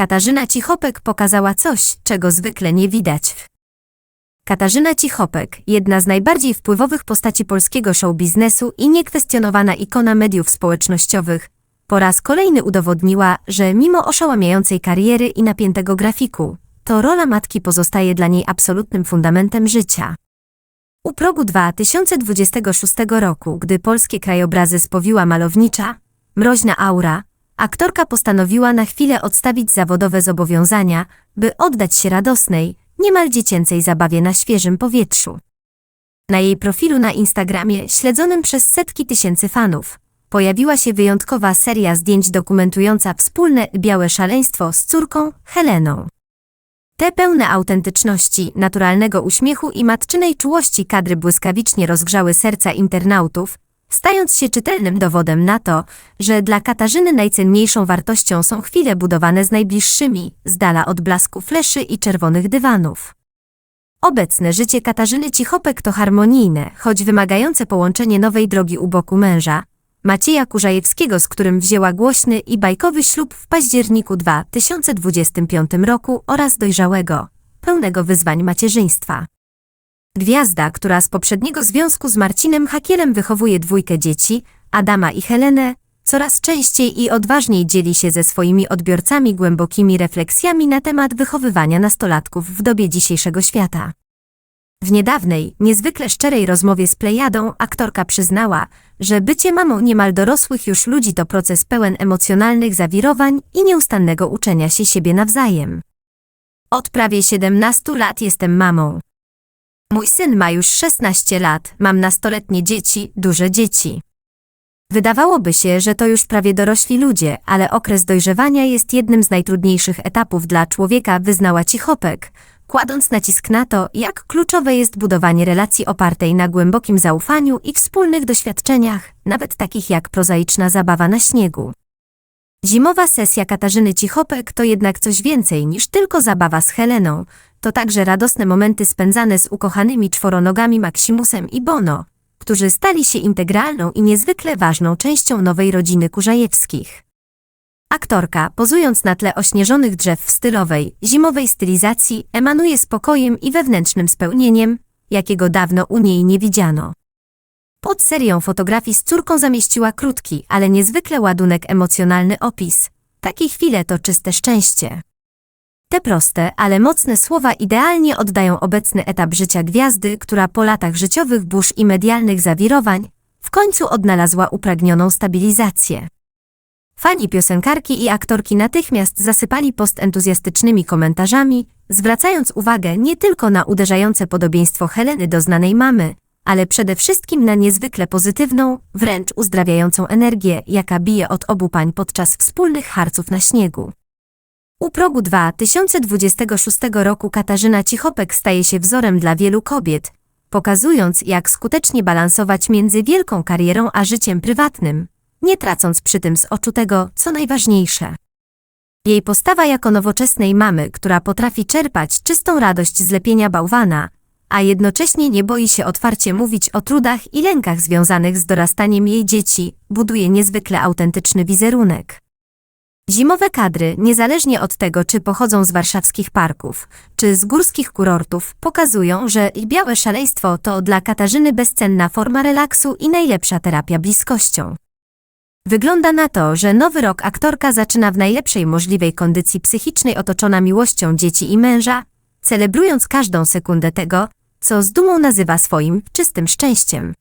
Katarzyna Cichopek pokazała coś, czego zwykle nie widać. Katarzyna Cichopek, jedna z najbardziej wpływowych postaci polskiego show biznesu i niekwestionowana ikona mediów społecznościowych, po raz kolejny udowodniła, że mimo oszałamiającej kariery i napiętego grafiku, to rola matki pozostaje dla niej absolutnym fundamentem życia. U progu 2026 roku, gdy polskie krajobrazy spowiła malownicza, mroźna aura, aktorka postanowiła na chwilę odstawić zawodowe zobowiązania, by oddać się radosnej, niemal dziecięcej zabawie na świeżym powietrzu. Na jej profilu na Instagramie, śledzonym przez setki tysięcy fanów, pojawiła się wyjątkowa seria zdjęć dokumentująca wspólne białe szaleństwo z córką Heleną. Te pełne autentyczności, naturalnego uśmiechu i matczynej czułości kadry błyskawicznie rozgrzały serca internautów, stając się czytelnym dowodem na to, że dla Katarzyny najcenniejszą wartością są chwile budowane z najbliższymi, z dala od blasku fleszy i czerwonych dywanów. Obecne życie Katarzyny Cichopek to harmonijne, choć wymagające połączenie nowej drogi u boku męża, Macieja Kurzajewskiego, z którym wzięła głośny i bajkowy ślub w październiku 2025 roku oraz dojrzałego, pełnego wyzwań macierzyństwa. Gwiazda, która z poprzedniego związku z Marcinem Hakielem wychowuje dwójkę dzieci, Adama i Helenę, coraz częściej i odważniej dzieli się ze swoimi odbiorcami głębokimi refleksjami na temat wychowywania nastolatków w dobie dzisiejszego świata. W niedawnej, niezwykle szczerej rozmowie z Plejadą aktorka przyznała, że bycie mamą niemal dorosłych już ludzi to proces pełen emocjonalnych zawirowań i nieustannego uczenia się siebie nawzajem. Od prawie 17 lat jestem mamą. Mój syn ma już 16 lat, mam nastoletnie dzieci, duże dzieci. Wydawałoby się, że to już prawie dorośli ludzie, ale okres dojrzewania jest jednym z najtrudniejszych etapów dla człowieka, wyznała Cichopek, kładąc nacisk na to, jak kluczowe jest budowanie relacji opartej na głębokim zaufaniu i wspólnych doświadczeniach, nawet takich jak prozaiczna zabawa na śniegu. Zimowa sesja Katarzyny Cichopek to jednak coś więcej niż tylko zabawa z Heleną, to także radosne momenty spędzane z ukochanymi czworonogami Maksimusem i Bono, którzy stali się integralną i niezwykle ważną częścią nowej rodziny Kurzajewskich. Aktorka, pozując na tle ośnieżonych drzew w stylowej, zimowej stylizacji, emanuje spokojem i wewnętrznym spełnieniem, jakiego dawno u niej nie widziano. Pod serią fotografii z córką zamieściła krótki, ale niezwykle ładunek emocjonalny opis. Takie chwile to czyste szczęście. Te proste, ale mocne słowa idealnie oddają obecny etap życia gwiazdy, która po latach życiowych burz i medialnych zawirowań w końcu odnalazła upragnioną stabilizację. Fani piosenkarki i aktorki natychmiast zasypali post entuzjastycznymi komentarzami, zwracając uwagę nie tylko na uderzające podobieństwo Heleny do znanej mamy, ale przede wszystkim na niezwykle pozytywną, wręcz uzdrawiającą energię, jaka bije od obu pań podczas wspólnych harców na śniegu. U progu 2026 roku Katarzyna Cichopek staje się wzorem dla wielu kobiet, pokazując jak skutecznie balansować między wielką karierą a życiem prywatnym, nie tracąc przy tym z oczu tego, co najważniejsze. Jej postawa jako nowoczesnej mamy, która potrafi czerpać czystą radość z lepienia bałwana, a jednocześnie nie boi się otwarcie mówić o trudach i lękach związanych z dorastaniem jej dzieci, buduje niezwykle autentyczny wizerunek. Zimowe kadry, niezależnie od tego, czy pochodzą z warszawskich parków, czy z górskich kurortów, pokazują, że białe szaleństwo to dla Katarzyny bezcenna forma relaksu i najlepsza terapia bliskością. Wygląda na to, że nowy rok aktorka zaczyna w najlepszej możliwej kondycji psychicznej otoczona miłością dzieci i męża, celebrując każdą sekundę tego, co z dumą nazywa swoim czystym szczęściem.